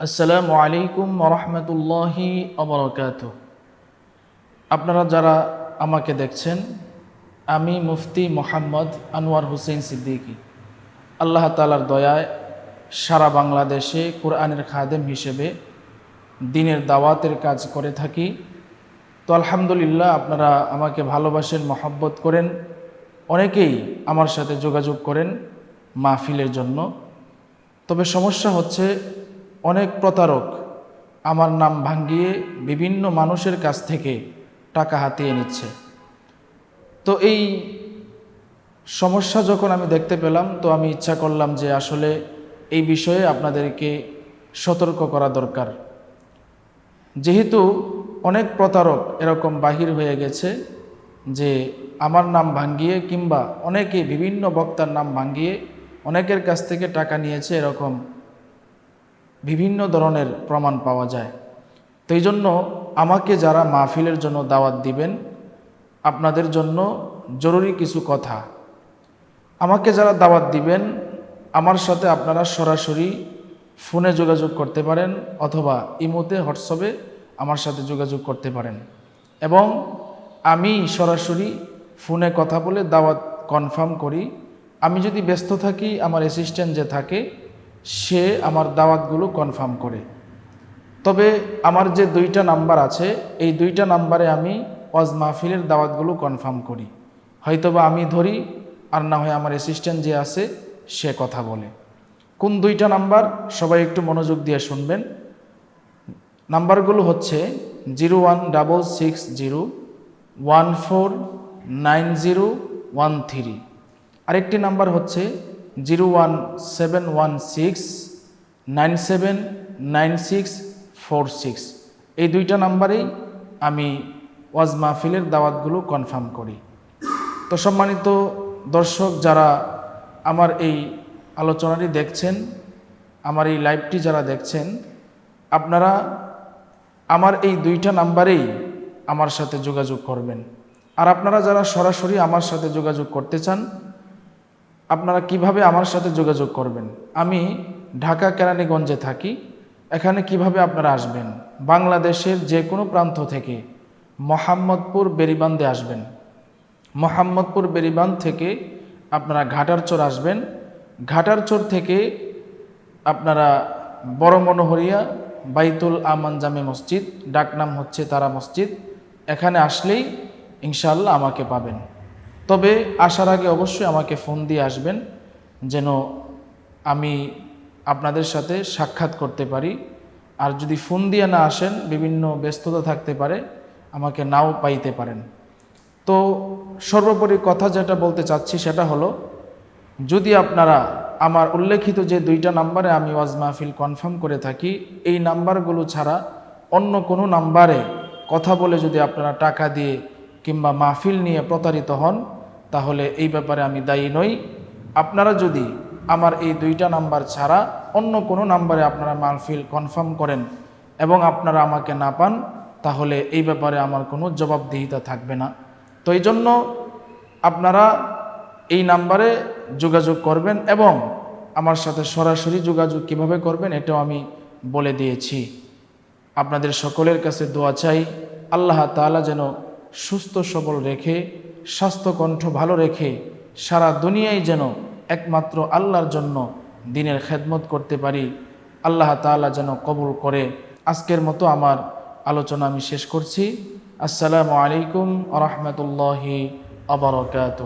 আসসালামু আলাইকুম রহমতুল্লাহি অবরকাত আপনারা যারা আমাকে দেখছেন, আমি মুফতি মোহাম্মদ আনোয়ার হুসেন সিদ্দিকী। আল্লাহ তালার দয়ায় সারা বাংলাদেশে কোরআনের খাদেম হিসেবে দিনের দাওয়াতের কাজ করে থাকি। তো আলহামদুলিল্লাহ আপনারা আমাকে ভালোবাসেন, মহব্বত করেন, অনেকেই আমার সাথে যোগাযোগ করেন মাহফিলের জন্য। তবে সমস্যা হচ্ছে অনেক প্রতারক। আমার নাম ভাঙ্গিয়ে বিভিন্ন মানুষের কাছ থেকে টাকা হাতিয়ে নিচ্ছে। তো এই সমস্যা যখন আমি দেখতে পেলাম, তো আমি ইচ্ছা করলাম যে আসলে এই বিষয়ে আপনাদেরকে সতর্ক করা দরকার। যেহেতু অনেক প্রতারক এরকম বাহির হয়ে গেছে যে আমার নাম ভাঙ্গিয়ে কিংবা অনেকে বিভিন্ন বক্তার নাম ভাঙ্গিয়ে অনেকের কাছ থেকে টাকা নিয়েছে এরকম বিভিন্ন ধরনের প্রমাণ পাওয়া যায়। তো এই জন্য আমাকে যারা মাহফিলের জন্য দাওয়াত দিবেন, আপনাদের জন্য জরুরি কিছু কথা। আমাকে যারা দাওয়াত দিবেন, আমার সাথে আপনারা সরাসরি ফোনে যোগাযোগ করতে পারেন অথবা ইমোতে, হোয়াটসঅ্যাপে আমার সাথে যোগাযোগ করতে পারেন। এবং আমি সরাসরি ফোনে কথা বলে দাওয়াত কনফার্ম করি। আমি যদি ব্যস্ত থাকি, আমার অ্যাসিস্ট্যান্ট যে থাকে সে আমার দাওয়াতগুলো কনফার্ম করে। তবে আমার যে দুইটা নাম্বার আছে, এই দুইটা নাম্বারে আমি ওয়াজ মাহফিলের দাওয়াতগুলো কনফার্ম করি। হয়তোবা আমি ধরি, আর না হয় আমার অ্যাসিস্ট্যান্ট যে আছে, সে কথা বলে। কোন দুইটা নাম্বার, সবাই একটু মনোযোগ দিয়ে শুনবেন। নাম্বারগুলো হচ্ছে zero one double six zero one four nine zero one three. আরেকটি নাম্বার হচ্ছে zero one seven one six nine seven nine six four six এই দুইটা নাম্বারেই আমি ওয়াজ মাহফিলের দাওয়াতগুলো কনফার্ম করি। তো সম্মানিত দর্শক যারা আমার এই আলোচনাটি দেখছেন, আমার এই লাইভটি যারা দেখছেন, আপনারা আমার এই দুইটা নাম্বারেই আমার সাথে যোগাযোগ করবেন। আর আপনারা যারা সরাসরি আমার সাথে যোগাযোগ করতে চান আপনারা কীভাবে আমার সাথে যোগাযোগ করবেন? আমি ঢাকা কেরানীগঞ্জে থাকি, এখানে কীভাবে আপনারা আসবেন? বাংলাদেশের যে কোনো প্রান্ত থেকে মোহাম্মদপুর বেরিবান্দে আসবেন। মোহাম্মদপুর বেরিবান্ধ থেকে আপনারা ঘাটারচর আসবেন। ঘাটারচর থেকে আপনারা বড় মনোহরিয়া বাইতুল আমান জামে মসজিদ, ডাকনাম হচ্ছে তারা মসজিদ, এখানে আসলেই ইনশাল্লাহ আমাকে পাবেন। তবে আসার আগে অবশ্যই আমাকে ফোন দিয়ে আসবেন যেন আমি আপনাদের সাথে সাক্ষাৎ করতে পারি। আর যদি ফোন দিয়ে না আসেন, বিভিন্ন ব্যস্ততা থাকতে পারে, আমাকে নাও পাইতে পারেন। তো সর্বোপরি কথা যেটা বলতে চাচ্ছি সেটা হলো, যদি আপনারা আমার উল্লেখিত যে দুইটা নাম্বারে আমি ওয়াজ মাহফিল কনফার্ম করে থাকি, এই নাম্বারগুলো ছাড়া অন্য কোনো নাম্বারে কথা বলে যদি আপনারা টাকা দিয়ে কিংবা মাহফিল নিয়ে প্রতারিত হন তাহলে এই ব্যাপারে আমি দায়ী নই। আপনারা যদি আমার এই দুইটা নাম্বার ছাড়া অন্য কোনো নাম্বারে আপনারা মাহফিল কনফার্ম করেন এবং আপনারা আমাকে না পান, তাহলে এই ব্যাপারে আমার কোনো জবাবদিহিতা থাকবে না। তো এই জন্য আপনারা এই নাম্বারে যোগাযোগ করবেন এবং আমার সাথে সরাসরি যোগাযোগ কীভাবে করবেন এটাও আমি বলে দিয়েছি। আপনাদের সকলের কাছে দোয়া চাই, আল্লাহ তাআলা যেন সুস্থ সবল রেখে স্বাস্থ্যকণ্ঠ ভালো রেখে সারা দুনিয়ায় যেন একমাত্র আল্লাহর জন্য দিনের খেদমত করতে পারি, আল্লাহ তালা যেন কবুল করে। আজকের মতো আমার আলোচনা আমি শেষ করছি। আসসালামু আলাইকুম আ রহমতুল্লাহি আবরকাত